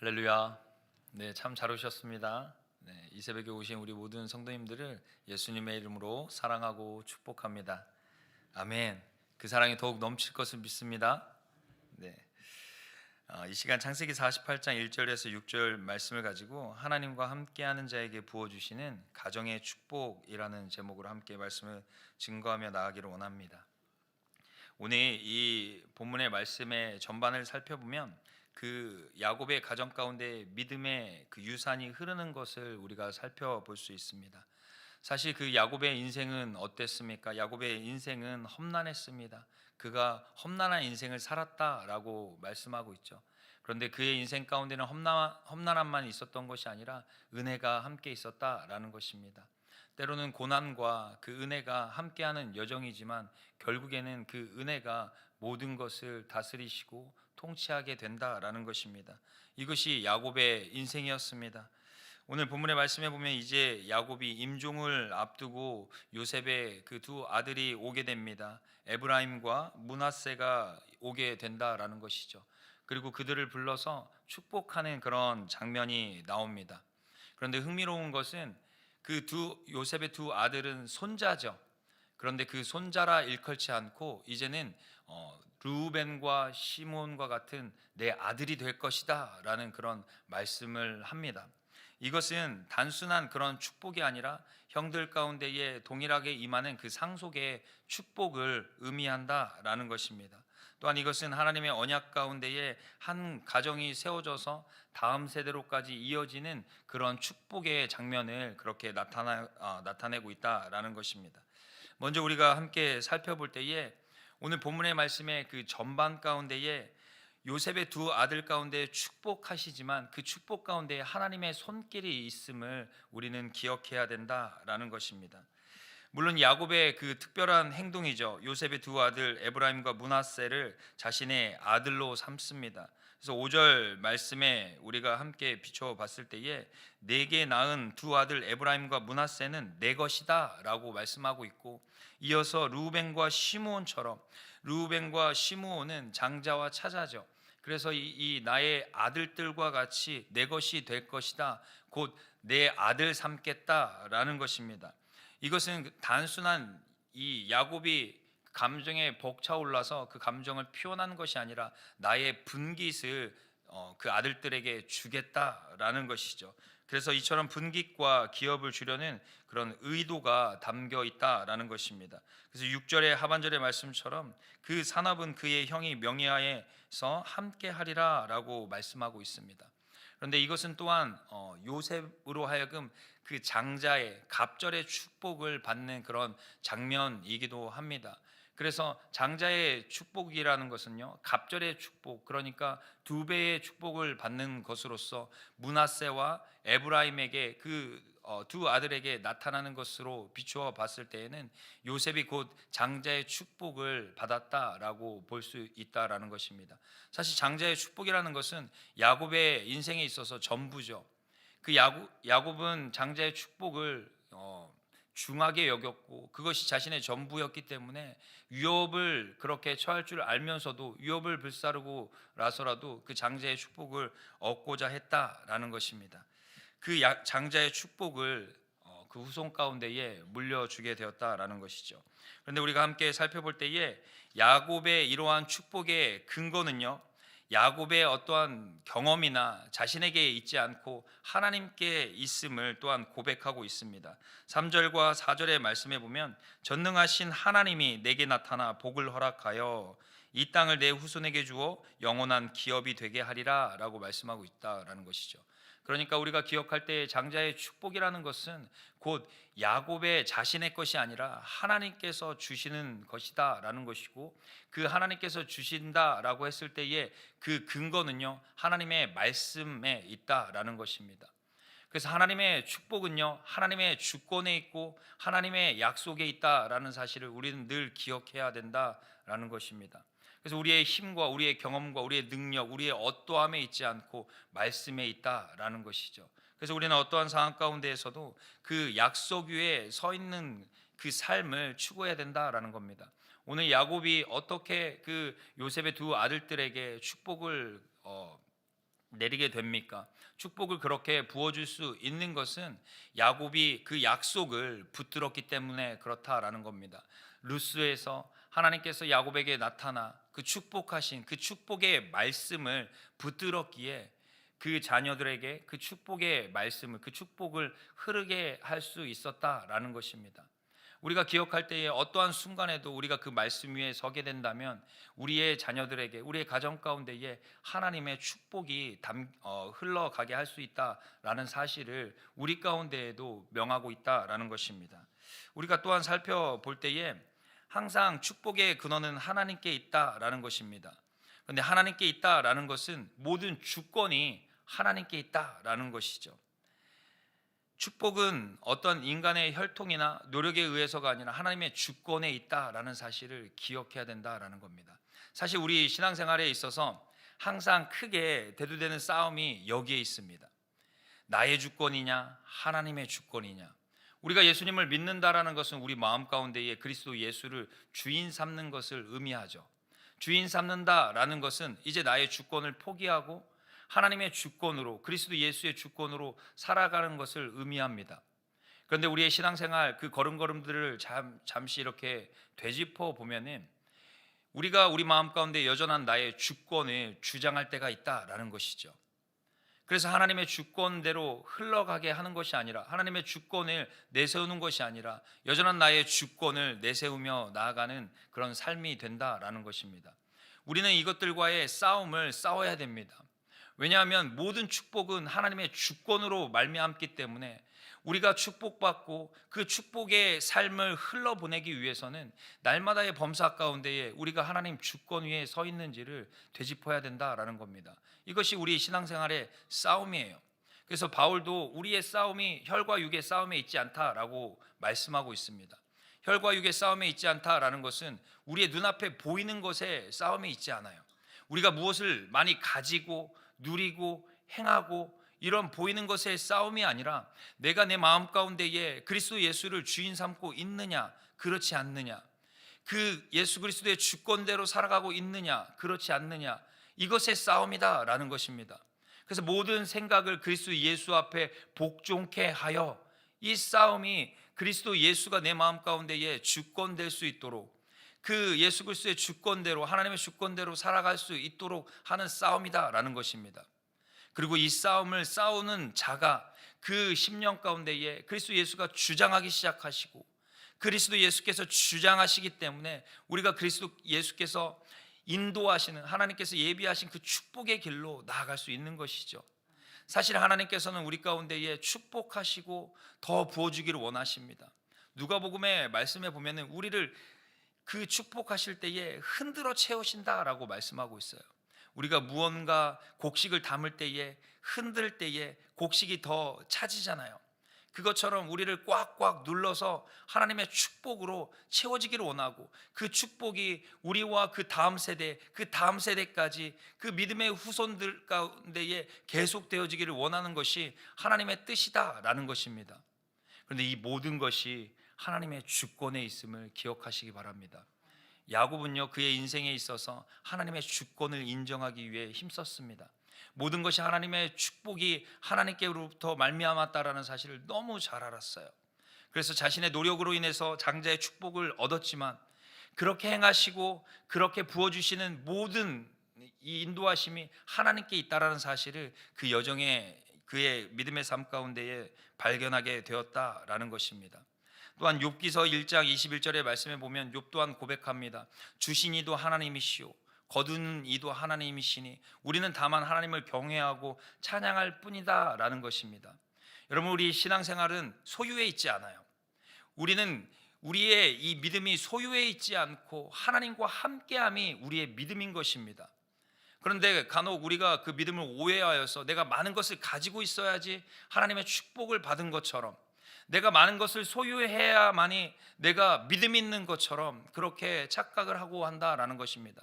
할렐루야. 네, 참 잘 오셨습니다. 네, 이 새벽에 오신 우리 모든 성도님들을 예수님의 이름으로 사랑하고 축복합니다. 아멘. 그 사랑이 더욱 넘칠 것을 믿습니다. 네. 어, 이 시간 창세기 48장 1절에서 6절 말씀을 가지고 하나님과 함께하는 자에게 부어 주시는 가정의 축복이라는 제목으로 함께 말씀을 증거하며 나아가기를 원합니다. 오늘 이 본문의 말씀의 전반을 살펴보면 그 야곱의 가정 가운데 믿음의 그 유산이 흐르는 것을 우리가 살펴볼 수 있습니다. 사실 그 야곱의 인생은 어땠습니까? 야곱의 인생은 험난했습니다. 그가 험난한 인생을 살았다라고 말씀하고 있죠. 그런데 그의 인생 가운데는 험난, 험난함만 있었던 것이 아니라 은혜가 함께 있었다라는 것입니다. 때로는 고난과 그 은혜가 함께하는 여정이지만 결국에는 그 은혜가 모든 것을 다스리시고 통치하게 된다라는 것입니다. 이것이 야곱의 인생이었습니다. 오늘 본문의 말씀에 보면 이제 야곱이 임종을 앞두고 요셉의 그 두 아들이 오게 됩니다. 에브라임과 문하세가 오게 된다라는 것이죠. 그리고 그들을 불러서 축복하는 그런 장면이 나옵니다. 그런데 흥미로운 것은 그 두 요셉의 두 아들은 손자죠. 그런데 그 손자라 일컬지 않고 이제는 어, 루벤과 시몬과 같은 내 아들이 될 것이다 라는 그런 말씀을 합니다. 이것은 단순한 그런 축복이 아니라 형들 가운데에 동일하게 임하는 그 상속의 축복을 의미한다라는 것입니다. 또한 이것은 하나님의 언약 가운데에 한 가정이 세워져서 다음 세대로까지 이어지는 그런 축복의 장면을 그렇게 나타나, 아, 나타내고 있다라는 것입니다. 먼저 우리가 함께 살펴볼 때에 오늘 본문의 말씀의 그 전반 가운데에 요셉의 두 아들 가운데 축복하시지만 그 축복 가운데 하나님의 손길이 있음을 우리는 기억해야 된다라는 것입니다. 물론 야곱의 그 특별한 행동이죠. 요셉의 두 아들 에브라임과 문하세를 자신의 아들로 삼습니다. 그래서 5절 말씀에 우리가 함께 비춰 봤을 때에 내게 낳은 두 아들 에브라임과 문하세는 내 것이다라고 말씀하고 있고 이어서 루벤과 시므온처럼 루벤과 시므온은 장자와 차자죠. 그래서 이, 이 나의 아들들과 같이 내 것이 될 것이다. 곧 내 아들 삼겠다라는 것입니다. 이것은 단순한 이 야곱이 감정에 벅차올라서 그 감정을 표현한 것이 아니라 나의 분깃을 어, 그 아들들에게 주겠다라는 것이죠. 그래서 이처럼 분깃과 기업을 주려는 그런 의도가 담겨 있다라는 것입니다. 그래서 6절의 하반절의 말씀처럼 그 산업은 그의 형이 명예하에서 함께 하리라라고 말씀하고 있습니다. 그런데 이것은 또한 어, 요셉으로 하여금 그 장자의 갑절의 축복을 받는 그런 장면이기도 합니다. 그래서 장자의 축복이라는 것은요 갑절의 축복 그러니까 두 배의 축복을 받는 것으로서 문하세와 에브라임에게 그두 어, 아들에게 나타나는 것으로 비추어 봤을 때에는 요셉이 곧 장자의 축복을 받았다라고 볼 수 있다라는 것입니다. 사실 장자의 축복이라는 것은 야곱의 인생에 있어서 전부죠. 그 야곱, 야곱은 장자의 축복을 어, 중하게 여겼고 그것이 자신의 전부였기 때문에 위협을 그렇게 처할 줄 알면서도 위협을 불사르고 라서라도 그 장자의 축복을 얻고자 했다라는 것입니다. 그 장자의 축복을 어, 그 후손 가운데에 물려주게 되었다라는 것이죠. 그런데 우리가 함께 살펴볼 때에 야곱의 이러한 축복의 근거는요. 야곱의 어떠한 경험이나 자신에게 있지 않고 하나님께 있음을 또한 고백하고 있습니다. 3절과 4절의 말씀에 보면 전능하신 하나님이 내게 나타나 복을 허락하여 이 땅을 내 후손에게 주어 영원한 기업이 되게 하리라라고 말씀하고 있다라는 것이죠. 그러니까 우리가 기억할 때 장자의 축복이라는 것은 곧 야곱의 자신의 것이 아니라 하나님께서 주시는 것이다라는 것이고 그 하나님께서 주신다라고 했을 때에 그 근거는요 하나님의 말씀에 있다라는 것입니다. 그래서 하나님의 축복은요 하나님의 주권에 있고 하나님의 약속에 있다라는 사실을 우리는 늘 기억해야 된다라는 것입니다. 그래서 우리의 힘과 우리의 경험과 우리의 능력, 우리의 어떠함에 있지 않고 말씀에 있다라는 것이죠. 그래서 우리는 어떠한 상황 가운데에서도 그 약속 위에 서 있는 그 삶을 추구해야 된다라는 겁니다. 오늘 야곱이 어떻게 그 요셉의 두 아들들에게 축복을 어, 내리게 됩니까? 축복을 그렇게 부어줄 수 있는 것은 야곱이 그 약속을 붙들었기 때문에 그렇다라는 겁니다. 루스에서 하나님께서 야곱에게 나타나 그 축복하신 그 축복의 말씀을 붙들었기에 그 자녀들에게 그 축복의 말씀을 그 축복을 흐르게 할 수 있었다라는 것입니다. 우리가 기억할 때에 어떠한 순간에도 우리가 그 말씀 위에 서게 된다면 우리의 자녀들에게 우리의 가정 가운데에 하나님의 축복이 담, 어, 흘러가게 할 수 있다라는 사실을 우리 가운데에도 명하고 있다라는 것입니다. 우리가 또한 살펴볼 때에 항상 축복의 근원은 하나님께 있다라는 것입니다. 그런데 하나님께 있다라는 것은 모든 주권이 하나님께 있다라는 것이죠. 축복은 어떤 인간의 혈통이나 노력에 의해서가 아니라 하나님의 주권에 있다라는 사실을 기억해야 된다라는 겁니다. 사실 우리 신앙생활에 있어서 항상 크게 대두되는 싸움이 여기에 있습니다. 나의 주권이냐, 하나님의 주권이냐. 우리가 예수님을 믿는다라는 것은 우리 마음 가운데에 그리스도 예수를 주인 삼는 것을 의미하죠. 주인 삼는다라는 것은 이제 나의 주권을 포기하고 하나님의 주권으로 그리스도 예수의 주권으로 살아가는 것을 의미합니다. 그런데 우리의 신앙생활 그 걸음걸음들을 잠, 잠시 이렇게 되짚어 보면은 우리가 우리 마음 가운데 여전한 나의 주권을 주장할 때가 있다라는 것이죠. 그래서 하나님의 주권대로 흘러가게 하는 것이 아니라 하나님의 주권을 내세우는 것이 아니라 여전한 나의 주권을 내세우며 나아가는 그런 삶이 된다라는 것입니다. 우리는 이것들과의 싸움을 싸워야 됩니다. 왜냐하면 모든 축복은 하나님의 주권으로 말미암기 때문에 우리가 축복받고 그 축복의 삶을 흘러보내기 위해서는 날마다의 범사 가운데에 우리가 하나님 주권 위에 서 있는지를 되짚어야 된다라는 겁니다. 이것이 우리 신앙생활의 싸움이에요. 그래서 바울도 우리의 싸움이 혈과 육의 싸움에 있지 않다라고 말씀하고 있습니다. 혈과 육의 싸움에 있지 않다라는 것은 우리의 눈앞에 보이는 것에 싸움이 있지 않아요. 우리가 무엇을 많이 가지고 누리고 행하고 이런 보이는 것의 싸움이 아니라 내가 내 마음 가운데에 그리스도 예수를 주인 삼고 있느냐 그렇지 않느냐 그 예수 그리스도의 주권대로 살아가고 있느냐 그렇지 않느냐 이것의 싸움이다라는 것입니다. 그래서 모든 생각을 그리스도 예수 앞에 복종케 하여 이 싸움이 그리스도 예수가 내 마음 가운데에 주권될 수 있도록 그 예수 그리스도의 주권대로 하나님의 주권대로 살아갈 수 있도록 하는 싸움이다라는 것입니다. 그리고 이 싸움을 싸우는 자가 그 10년 가운데에 그리스도 예수가 주장하기 시작하시고 그리스도 예수께서 주장하시기 때문에 우리가 그리스도 예수께서 인도하시는 하나님께서 예비하신 그 축복의 길로 나아갈 수 있는 것이죠. 사실 하나님께서는 우리 가운데에 축복하시고 더 부어주기를 원하십니다. 누가복음의 말씀에 보면은 우리를 그 축복하실 때에 흔들어 채우신다라고 말씀하고 있어요. 우리가 무언가 곡식을 담을 때에 흔들 때에 곡식이 더 차지잖아요. 그것처럼 우리를 꽉꽉 눌러서 하나님의 축복으로 채워지기를 원하고 그 축복이 우리와 그 다음 세대, 그 다음 세대까지 그 믿음의 후손들 가운데에 계속되어지기를 원하는 것이 하나님의 뜻이다라는 것입니다. 그런데 이 모든 것이 하나님의 주권에 있음을 기억하시기 바랍니다. 야곱은요 그의 인생에 있어서 하나님의 주권을 인정하기 위해 힘썼습니다. 모든 것이 하나님의 축복이 하나님께로부터 말미암았다라는 사실을 너무 잘 알았어요. 그래서 자신의 노력으로 인해서 장자의 축복을 얻었지만 그렇게 행하시고 그렇게 부어 주시는 모든 이 인도하심이 하나님께 있다라는 사실을 그 여정에 그의 믿음의 삶 가운데에 발견하게 되었다라는 것입니다. 또한 욥기서 1장 21절의 말씀에 보면 욥 또한 고백합니다. 주신 이도 하나님이시오. 거두는 이도 하나님이시니 우리는 다만 하나님을 경외하고 찬양할 뿐이다라는 것입니다. 여러분 우리 신앙생활은 소유에 있지 않아요. 우리는 우리의 이 믿음이 소유에 있지 않고 하나님과 함께함이 우리의 믿음인 것입니다. 그런데 간혹 우리가 그 믿음을 오해하여서 내가 많은 것을 가지고 있어야지 하나님의 축복을 받은 것처럼 내가 많은 것을 소유해야만이 내가 믿음 있는 것처럼 그렇게 착각을 하고 한다라는 것입니다.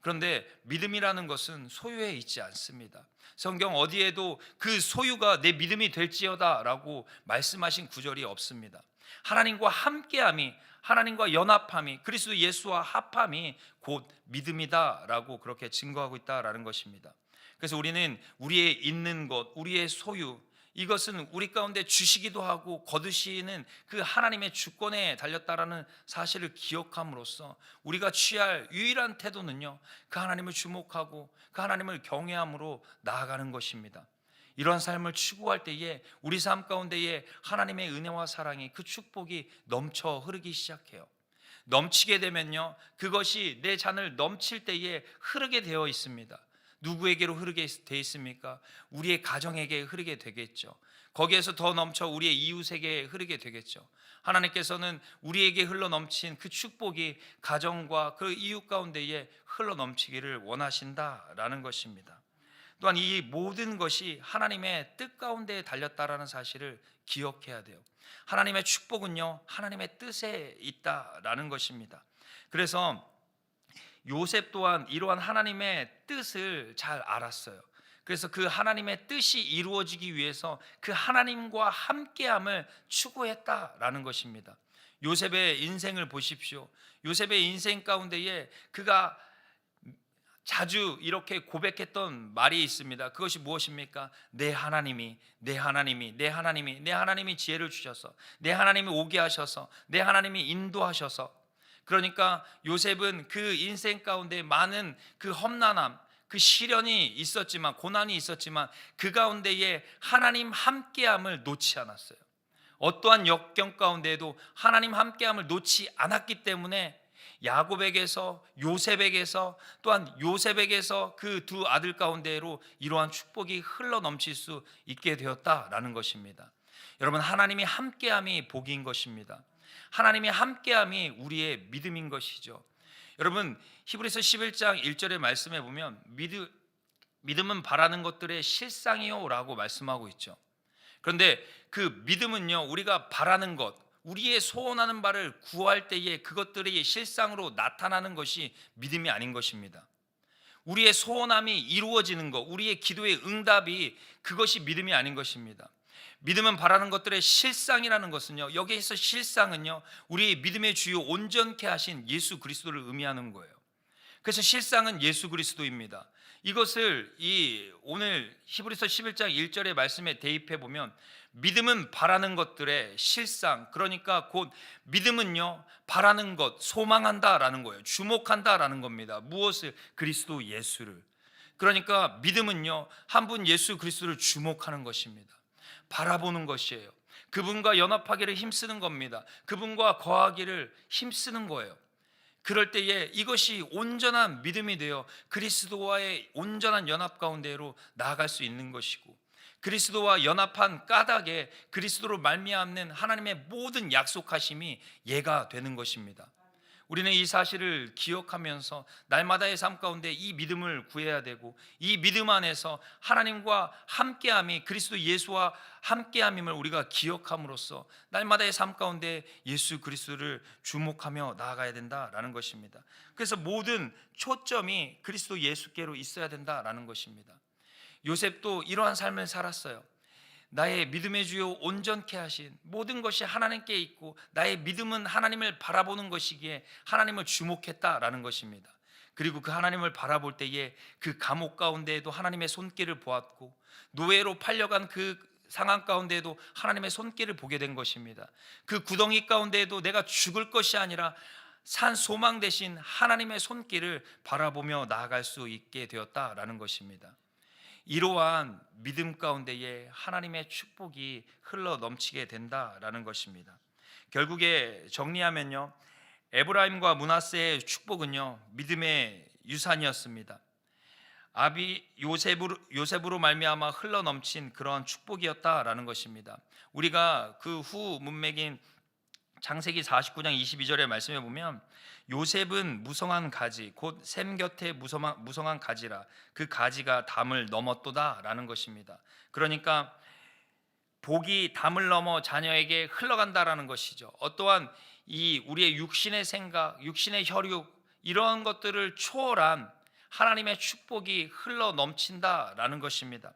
그런데 믿음이라는 것은 소유에 있지 않습니다. 성경 어디에도 그 소유가 내 믿음이 될지어다라고 말씀하신 구절이 없습니다. 하나님과 함께함이 하나님과 연합함이 그리스도 예수와 합함이 곧 믿음이다라고 그렇게 증거하고 있다라는 것입니다. 그래서 우리는 우리의 있는 것, 우리의 소유 이것은 우리 가운데 주시기도 하고 거두시는 그 하나님의 주권에 달렸다라는 사실을 기억함으로써 우리가 취할 유일한 태도는요. 그 하나님을 주목하고 그 하나님을 경외함으로 나아가는 것입니다. 이런 삶을 추구할 때에 우리 삶 가운데에 하나님의 은혜와 사랑이 그 축복이 넘쳐 흐르기 시작해요. 넘치게 되면요. 그것이 내 잔을 넘칠 때에 흐르게 되어 있습니다. 누구에게로 흐르게 돼 있습니까? 우리의 가정에게 흐르게 되겠죠. 거기에서 더 넘쳐 우리의 이웃에게 흐르게 되겠죠. 하나님께서는 우리에게 흘러 넘친 그 축복이 가정과 그 이웃 가운데에 흘러 넘치기를 원하신다라는 것입니다. 또한 이 모든 것이 하나님의 뜻 가운데 달렸다라는 사실을 기억해야 돼요. 하나님의 축복은요, 하나님의 뜻에 있다라는 것입니다. 그래서 요셉 또한 이러한 하나님의 뜻을 잘 알았어요. 그래서 그 하나님의 뜻이 이루어지기 위해서 그 하나님과 함께함을 추구했다라는 것입니다. 요셉의 인생을 보십시오. 요셉의 인생 가운데에 그가 자주 이렇게 고백했던 말이 있습니다. 그것이 무엇입니까? 내 하나님이, 내 하나님이, 내 하나님이, 내 하나님이 지혜를 주셔서, 내 하나님이 오게 하셔서, 내 하나님이 인도하셔서. 그러니까 요셉은 그 인생 가운데 많은 그 험난함, 그 시련이 있었지만, 고난이 있었지만, 그 가운데에 하나님 함께함을 놓지 않았어요. 어떠한 역경 가운데에도 하나님 함께함을 놓지 않았기 때문에 야곱에게서 요셉에게서 또한 요셉에게서 그 두 아들 가운데로 이러한 축복이 흘러 넘칠 수 있게 되었다라는 것입니다. 여러분 하나님이 함께함이 복인 것입니다. 하나님이 함께함이 우리의 믿음인 것이죠. 여러분 히브리서 11장 1절의 말씀에 보면 믿음 믿음은 바라는 것들의 실상이요라고 말씀하고 있죠. 그런데 그 믿음은요 우리가 바라는 것 우리의 소원하는 바를 구할 때에 그것들이 실상으로 나타나는 것이 믿음이 아닌 것입니다. 우리의 소원함이 이루어지는 것, 우리의 기도의 응답이 그것이 믿음이 아닌 것입니다. 믿음은 바라는 것들의 실상이라는 것은요. 여기에서 실상은요. 우리 믿음의 주요 온전케 하신 예수 그리스도를 의미하는 거예요. 그래서 실상은 예수 그리스도입니다. 이것을 이 오늘 히브리서 11장 1절의 말씀에 대입해 보면 믿음은 바라는 것들의 실상 그러니까 곧 믿음은요 바라는 것 소망한다라는 거예요 주목한다라는 겁니다 무엇을 그리스도 예수를 그러니까 믿음은요 한 분 예수 그리스도를 주목하는 것입니다 바라보는 것이에요. 그분과 연합하기를 힘쓰는 겁니다. 그분과 거하기를 힘쓰는 거예요. 그럴 때에 이것이 온전한 믿음이 되어 그리스도와의 온전한 연합 가운데로 나아갈 수 있는 것이고 그리스도와 연합한 까닭에 그리스도로 말미암는 하나님의 모든 약속하심이 예가 되는 것입니다. 우리는 이 사실을 기억하면서 날마다의 삶 가운데 이 믿음을 구해야 되고 이 믿음 안에서 하나님과 함께함이 그리스도 예수와 함께함임을 우리가 기억함으로써 날마다의 삶 가운데 예수 그리스도를 주목하며 나아가야 된다라는 것입니다. 그래서 모든 초점이 그리스도 예수께로 있어야 된다라는 것입니다. 요셉도 이러한 삶을 살았어요. 나의 믿음의 주요 온전케 하신 모든 것이 하나님께 있고 나의 믿음은 하나님을 바라보는 것이기에 하나님을 주목했다라는 것입니다. 그리고 그 하나님을 바라볼 때에 그 감옥 가운데에도 하나님의 손길을 보았고 노예로 팔려간 그 상황 가운데에도 하나님의 손길을 보게 된 것입니다. 그 구덩이 가운데에도 내가 죽을 것이 아니라 산 소망 대신 하나님의 손길을 바라보며 나아갈 수 있게 되었다라는 것입니다. 이러한 믿음 가운데에 하나님의 축복이 흘러 넘치게 된다라는 것입니다. 결국에 정리하면요. 에브라임과 문하세의 축복은요. 믿음의 유산이었습니다. 아비 요셉으로 요셉으로 말미암아 흘러 넘친 그런 축복이었다라는 것입니다. 우리가 그 후 문맥인 창세기 49장 22절의 말씀에 보면 요셉은 무성한 가지 곧 샘 곁에 무성한, 무성한 가지라 그 가지가 담을 넘었도다라는 것입니다. 그러니까 복이 담을 넘어 자녀에게 흘러간다라는 것이죠. 어떠한 이 우리의 육신의 생각, 육신의 혈육 이런 것들을 초월한 하나님의 축복이 흘러 넘친다라는 것입니다.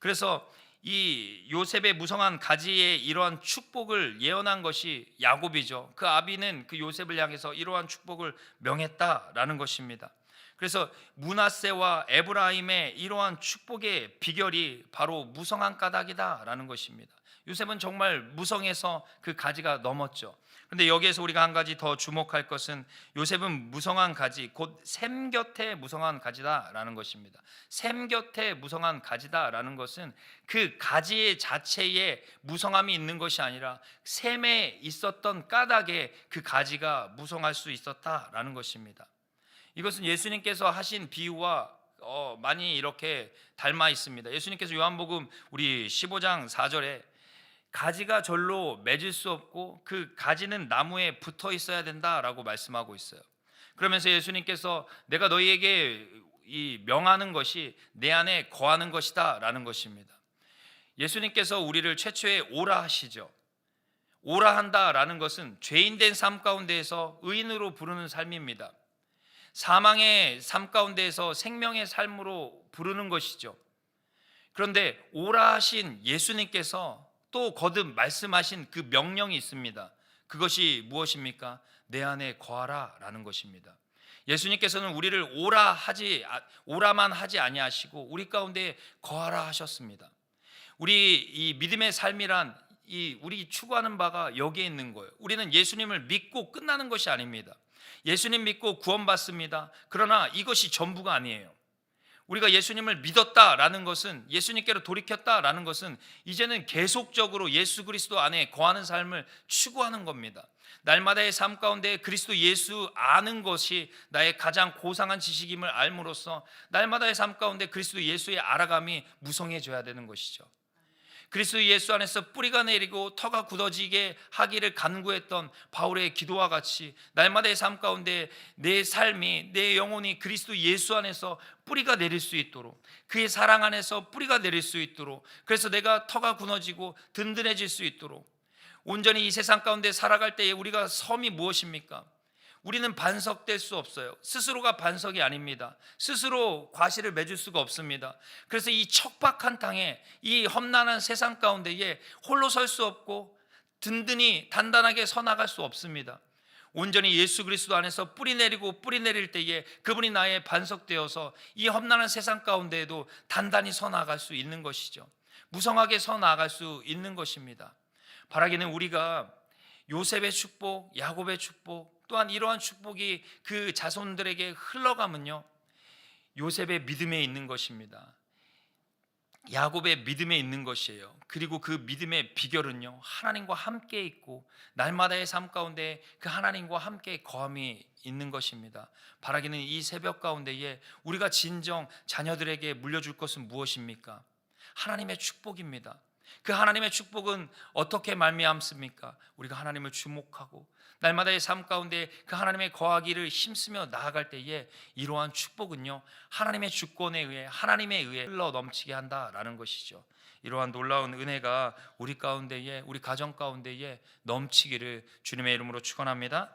그래서 이 요셉의 무성한 가지의 이러한 축복을 예언한 것이 야곱이죠. 그 아비는 그 요셉을 향해서 이러한 축복을 명했다라는 것입니다. 그래서 문하세와 에브라임의 이러한 축복의 비결이 바로 무성한 까닭이다라는 것입니다. 요셉은 정말 무성해서 그 가지가 넘었죠. 그런데 여기에서 우리가 한 가지 더 주목할 것은 요셉은 무성한 가지 곧 샘 곁에 무성한 가지다라는 것입니다. 샘 곁에 무성한 가지다라는 것은 그 가지 자체에 무성함이 있는 것이 아니라 샘에 있었던 까닭에 그 가지가 무성할 수 있었다라는 것입니다. 이것은 예수님께서 하신 비유와 어, 많이 이렇게 닮아 있습니다. 예수님께서 요한복음 우리 15장 4절에 가지가 절로 맺을 수 없고 그 가지는 나무에 붙어 있어야 된다라고 말씀하고 있어요. 그러면서 예수님께서 내가 너희에게 이 명하는 것이 내 안에 거하는 것이다라는 것입니다. 예수님께서 우리를 최초에 오라 하시죠. 오라 한다라는 것은 죄인된 삶 가운데에서 의인으로 부르는 삶입니다. 사망의 삶 가운데에서 생명의 삶으로 부르는 것이죠. 그런데 오라 하신 예수님께서 또 거듭 말씀하신 그 명령이 있습니다. 그것이 무엇입니까? 내 안에 거하라라는 것입니다. 예수님께서는 우리를 오라 하지 아, 오라만 하지 아니하시고 우리 가운데 거하라 하셨습니다. 우리 이 믿음의 삶이란 이 우리 추구하는 바가 여기에 있는 거예요. 우리는 예수님을 믿고 끝나는 것이 아닙니다. 예수님 믿고 구원받습니다. 그러나 이것이 전부가 아니에요. 우리가 예수님을 믿었다라는 것은 예수님께로 돌이켰다라는 것은 이제는 계속적으로 예수 그리스도 안에 거하는 삶을 추구하는 겁니다. 날마다의 삶 가운데 그리스도 예수 아는 것이 나의 가장 고상한 지식임을 알므로써 날마다의 삶 가운데 그리스도 예수의 알아감이 무성해져야 되는 것이죠. 그리스도 예수 안에서 뿌리가 내리고 터가 굳어지게 하기를 간구했던 바울의 기도와 같이 날마다의 삶 가운데 내 삶이 내 영혼이 그리스도 예수 안에서 뿌리가 내릴 수 있도록 그의 사랑 안에서 뿌리가 내릴 수 있도록 그래서 내가 터가 굳어지고 든든해질 수 있도록 온전히 이 세상 가운데 살아갈 때에 우리가 섬이 무엇입니까? 우리는 반석될 수 없어요. 스스로가 반석이 아닙니다. 스스로 과실을 맺을 수가 없습니다. 그래서 이 척박한 땅에 이 험난한 세상 가운데에 홀로 설 수 없고 든든히 단단하게 서 나갈 수 없습니다. 온전히 예수 그리스도 안에서 뿌리 내리고 뿌리 내릴 때에 그분이 나의 반석되어서 이 험난한 세상 가운데에도 단단히 서 나갈 수 있는 것이죠. 무성하게 서 나갈 수 있는 것입니다. 바라기는 우리가 요셉의 축복, 야곱의 축복, 또한 이러한 축복이 그 자손들에게 흘러가면요. 요셉의 믿음에 있는 것입니다. 야곱의 믿음에 있는 것이에요. 그리고 그 믿음의 비결은요. 하나님과 함께 있고 날마다의 삶 가운데 그 하나님과 함께 거함이 있는 것입니다. 바라기는 이 새벽 가운데에 우리가 진정 자녀들에게 물려줄 것은 무엇입니까? 하나님의 축복입니다. 그 하나님의 축복은 어떻게 말미암습니까? 우리가 하나님을 주목하고 날마다의 삶 가운데 그 하나님의 거하기를 힘쓰며 나아갈 때에 이러한 축복은요 하나님의 주권에 의해 하나님에 의해 흘러 넘치게 한다라는 것이죠. 이러한 놀라운 은혜가 우리 가운데에 우리 가정 가운데에 넘치기를 주님의 이름으로 축원합니다.